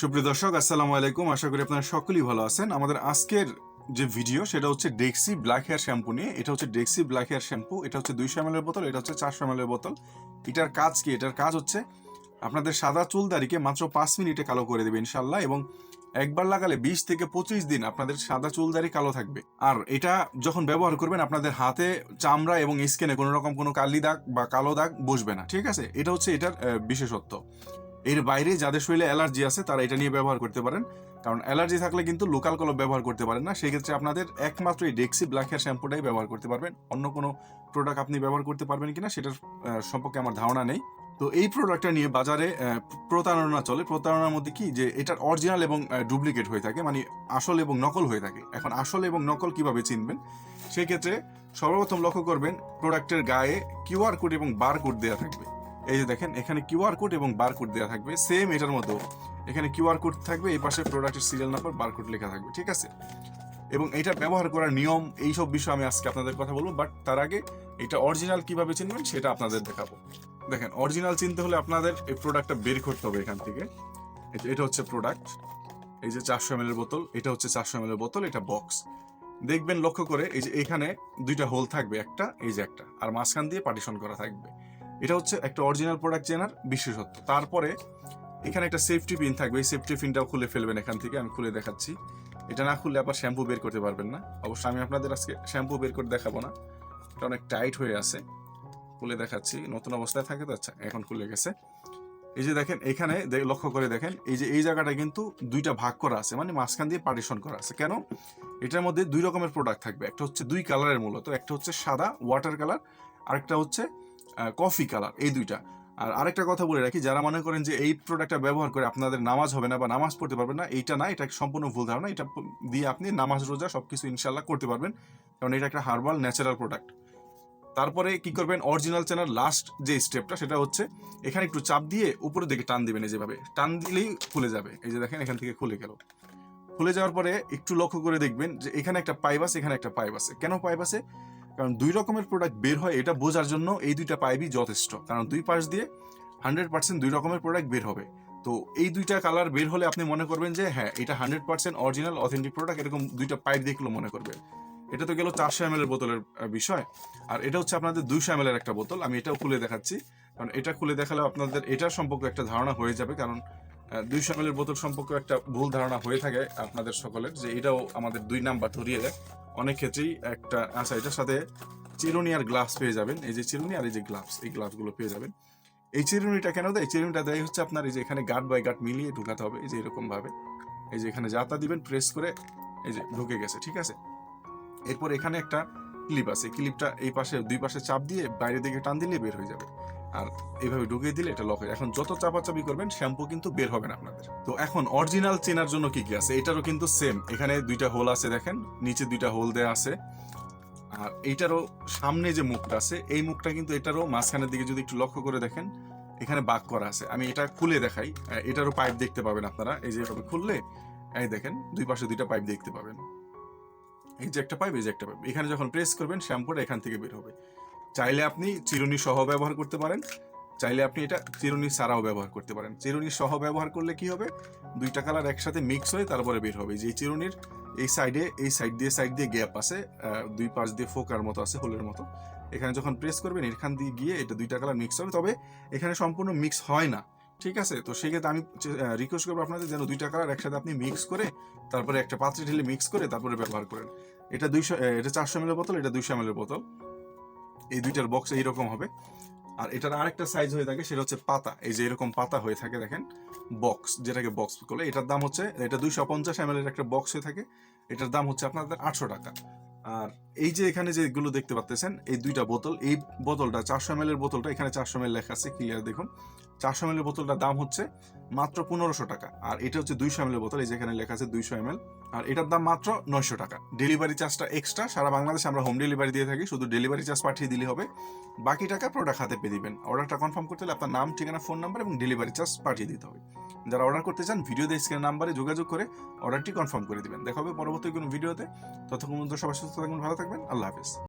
সুপ্রিয় দর্শক, আসসালামু আলাইকুম। আশা করি আপনারা সকলেই ভালো আছেন। আমাদের আজকের যে ভিডিও সেটা হচ্ছে ডেক্সি ব্ল্যাক হেয়ার শ্যাম্পু নিয়ে। এটা হচ্ছে ডেক্সি ব্ল্যাক হেয়ার শ্যাম্পু এটা হচ্ছে দুইশো এম বোতল, এটা হচ্ছে চারশো এম বোতল। এটার কাজ কি? এটার কাজ হচ্ছে আপনাদের সাদা চুল দাড়িকে মাত্র পাঁচ মিনিটে কালো করে দেবে ইনশাল্লাহ এবং একবার লাগালে বিশ থেকে পঁচিশ দিন আপনাদের সাদা চুল দাড়ি কালো থাকবে। আর এটা যখন ব্যবহার করবেন, আপনাদের হাতে চামড়া এবং স্কিনে কোনো রকম কোনো কালি দাগ বা কালো দাগ বসবে না, ঠিক আছে? এটা হচ্ছে এটার বিশেষত্ব। এর বাইরে যাদের শরীরে অ্যালার্জি আছে, তারা এটা নিয়ে ব্যবহার করতে পারেন। কারণ অ্যালার্জি থাকলে কিন্তু লোকাল কলম ব্যবহার করতে পারেন না। সেক্ষেত্রে আপনাদের একমাত্র এই ডেক্সি ব্ল্যাক হেয়ার শ্যাম্পুটাই ব্যবহার করতে পারবেন। অন্য কোনো প্রোডাক্ট আপনি ব্যবহার করতে পারবেন কিনা, সেটার সম্পর্কে আমার ধারণা নেই। তো এই প্রোডাক্টটা নিয়ে বাজারে প্রতারণা চলে। প্রতারণার মধ্যে কি? যে এটার অরিজিনাল এবং ডুপ্লিকেট হয়ে থাকে মানে আসল এবং নকল হয়ে থাকে। এখন আসল এবং নকল কীভাবে চিনবেন? সেক্ষেত্রে সর্বপ্রথম লক্ষ্য করবেন প্রোডাক্টের গায়ে কিউআর কোড এবং বার কোড দেওয়া থাকবে। এই যে দেখেন, এখানে কিউআর কোড এবং বার কোড দেওয়া থাকবে সেম এটার মতো। এখানে কিউআর কোড থাকবে, এই পাশে প্রোডাক্টের সিরিয়াল নাম্বার বার কোড লেখা থাকবে, ঠিক আছে? এবং এটা ব্যবহার করার নিয়ম, এইসব বিষয়ে আমি আজকে আপনাদের কথা বলব বাট তার আগে এটা অরিজিনাল কীভাবে চিনবেন সেটা আপনাদের দেখাবো। দেখেন অরিজিনাল চিনতে হলে আপনাদের এই প্রোডাক্টটা বের করতে হবে এখান থেকে। এটা- হচ্ছে প্রোডাক্ট এই যে চারশো এম বোতল, এটা হচ্ছে চারশো এম বোতল, এটা বক্স দেখবেন লক্ষ্য করে, এই যে এখানে দুইটা হোল থাকবে, একটা, এই যে একটা, আর মাঝখান দিয়ে পার্টিশন করা থাকবে। এটা হচ্ছে একটা অরিজিনাল প্রোডাক্ট চেনার বিশেষত্ব। তারপরে এখানে একটা সেফটি পিন থাকবে। এই সেফটি পিনটাও খুলে ফেলবেন এখান থেকে, আমি খুলে দেখাচ্ছি। এটা না খুললে আবার শ্যাম্পু বের করতে পারবেন না। অবশ্য আমি আপনাদের আজকে শ্যাম্পু বের করে দেখাবো না। এটা অনেক টাইট হয়ে আছে। খুলে দেখাচ্ছি। নতুন অবস্থায় থাকে তো? আচ্ছা এখন খুলে গেছে। এই যে দেখেন, এখানে লক্ষ্য করে দেখেন, এই যে এই জায়গাটা কিন্তু দুইটা ভাগ করা আছে। মানে মাঝখান দিয়ে পার্টিশন করা আছে। কেন? এটার মধ্যে দুই রকমের প্রোডাক্ট থাকবে। একটা হচ্ছে দুই কালারের মূলত। একটা হচ্ছে সাদা ওয়াটার কালার আরেকটা হচ্ছে কফি কালার এই দুইটা। আর আরেকটা কথা বলে রাখি, যারা মনে করেন যে এই প্রোডাক্টটা ব্যবহার করে আপনাদের নামাজ হবে না বা নামাজ পড়তে পারবেন না, এইটা না, এটা সম্পূর্ণ ভুল ধারণা, এটা দিয়ে আপনি নামাজ, রোজা সবকিছু ইনশাল্লাহ করতে পারবেন, কারণ এটা একটা হার্বাল ন্যাচারাল প্রোডাক্ট তারপরে কি করবেন অরিজিনাল চেনার লাস্ট যে স্টেপটা সেটা হচ্ছে এখানে একটু চাপ দিয়ে উপরের দিকে টান দিবেন এই যেভাবে টান দিলেই খুলে যাবে। এই যে দেখেন, এখান থেকে খুলে গেল। খুলে যাওয়ার পরে একটু লক্ষ্য করে দেখবেন যে এখানে একটা পাইপ আছে, এখানে একটা পাইপ আছে। কেন পাইপ আছে? কারণ দুই রকমের প্রোডাক্ট বের হয়, এটা বোঝার জন্য এই দুইটা পাইপই যথেষ্ট। কারণ দুই পাশ দিয়ে হান্ড্রেড পার্সেন্ট দুই রকমের প্রোডাক্ট বের হবে। তো এই দুইটা কালার বের হলে আপনি মনে করবেন যে হ্যাঁ এটা hundred percent original authentic product এরকম দুইটা পাইপ দেখলে মনে করবেন এটা তো গেল চারশো এম এর বোতলের বিষয়। আর এটা হচ্ছে আপনাদের দুইশো এম এর একটা বোতল, আমি এটাও খুলে দেখাচ্ছি। কারণ এটা খুলে দেখালে আপনাদের এটার সম্পর্কে একটা ধারণা হয়ে যাবে, কারণ দুইশো এম এর বোতল সম্পর্কে একটা ভুল ধারণা হয়ে থাকে আপনাদের সকলের, যে এটাও আমাদের দুই নাম্বার ধরিয়ে দেয়। অনেক ক্ষেত্রেই একটা আচ্ছা এটার সাথে চিরুনি আর গ্লাভস পেয়ে যাবেন। এই যে চিরুনি আর এই যে গ্লাভস, এই গ্লাভসগুলো পেয়ে যাবেন। এই চিরুনিটা কেন দেয়? চিরুনিটা দেয় হচ্ছে আপনার এই যে এখানে গার্ড বাই গার্ড মিলিয়ে ঢুকাতে হবে, এই যে এরকমভাবে। এই যে এখানে যাতা দিবেন, প্রেস করে এই যে ঢুকে গেছে, ঠিক আছে? এরপর এখানে একটা ক্লিপ আছে, ক্লিপটা এই পাশে, দুই পাশে চাপ দিয়ে বাইরের দিকে টান দিলে বের হয়ে যাবে। আর এইভাবে ঢুকিয়ে দিলে এটা লক হয়ে এখন যত চাপাচাপি করবেন শ্যাম্পু কিন্তু বের হবে না আপনাদের। তো এখন অরিজিনাল চেনার জন্য কি কি আছে? এটারও কিন্তু সেম এখানে দুইটা হোল আছে দেখেন, নিচে দুইটা হোল দেয়া আছে। আর এইটারও সামনে যে মুখটা আছে, এই মুখটা কিন্তু এটারও মাঝখানের দিকে যদি একটু লক্ষ্য করে দেখেন, এখানে বাক করা আছে। আমি এটা খুলে দেখাই। এটারও পাইপ দেখতে পাবেন আপনারা। এই যে এভাবে খুললে, এই দেখেন, দুই পাশে দুইটা পাইপ দেখতে পাবেন। এই যে একটা পাইপ এই যে একটা পাইপ এখানে যখন প্রেস করবেন শ্যাম্পুটা এখান থেকে বের হবে। চাইলে আপনি চিরুনি সহ ব্যবহার করতে পারেন, চাইলে আপনি এটা চিরুনি ছাড়াও ব্যবহার করতে পারেন। চিরুনি সহ ব্যবহার করলে কি হবে? দুইটা কালার একসাথে মিক্স হয়ে তারপরে বের হবে। যে চিরুনির এই সাইডে এই সাইড দিয়ে সাইড দিয়ে গ্যাপ আছে দুই পাশ দিয়ে ফোকার মতো আছে, হোলের মতো। এখানে যখন প্রেস করবেন, এখান দিয়ে গিয়ে এটা দুইটা কালার মিক্স হবে। তবে এখানে সম্পূর্ণ মিক্স হয় না, ঠিক আছে? তো সেক্ষেত্রে আমি রিকোয়েস্ট করব আপনাদের যেন দুইটা কালার একসাথে আপনি মিক্স করে, তারপরে একটা পাত্রে ঢেলে মিক্স করে তারপরে ব্যবহার করেন। এটা দুইশো এটা চারশো এমএলের বোতল, এটা দুইশো এমএলের বোতল। এই দুইটার বক্স এইরকম হবে। আর এটার আরেকটা সাইজ হয়ে থাকে, সেটা হচ্ছে পাতা। এই যে এরকম পাতা হয়ে থাকে, দেখেন বক্স যেটাকে বক্স করলে এটার দাম হচ্ছে, এটা দুইশো পঞ্চাশ এম একটা বক্স হয়ে থাকে, এটার দাম হচ্ছে আপনাদের আটশো টাকা। আর এই যে এখানে যেগুলো দেখতে পাচ্ছেন এই দুইটা বোতল, এই বোতলটা চারশো এম এর বোতলটা, এখানে চারশো এম লেখা আছে ক্লিয়ার দেখুন। চারশো এম এর বোতলটার দাম হচ্ছে মাত্র পনেরোশো টাকা, আর এটা হচ্ছে দুইশো এম এর বোতল, এই যেখানে লেখা আছে দুইশো এম আর এটার দাম মাত্র নয়শো টাকা। ডেলিভারি চার্জটা এক্সট্রা সারা বাংলাদেশে আমরা হোম ডেলিভারি দিয়ে থাকি, শুধু ডেলিভারি চার্জ পাঠিয়ে দিলে হবে। বাকি টাকা প্রোডাক্ট হাতে পেয়ে দিবেন। অর্ডারটা কনফার্ম করতে হলে আপনার নাম, ঠিকানা ফোন নাম্বার এবং ডেলিভারি চার্জ পাঠিয়ে দিতে হবে। যারা অর্ডার করতে চান ভিডিও দিয়ে স্ক্রিনের নাম্বারে যোগাযোগ করে অর্ডারটি কনফার্ম করে দেবেন। দেখা হবে পরবর্তী কোনো ভিডিওতে ততক্ষণ পর্যন্ত সবাই সুস্থ থাকবেন, ভালো থাকবেন। আল্লাহ হাফিজ।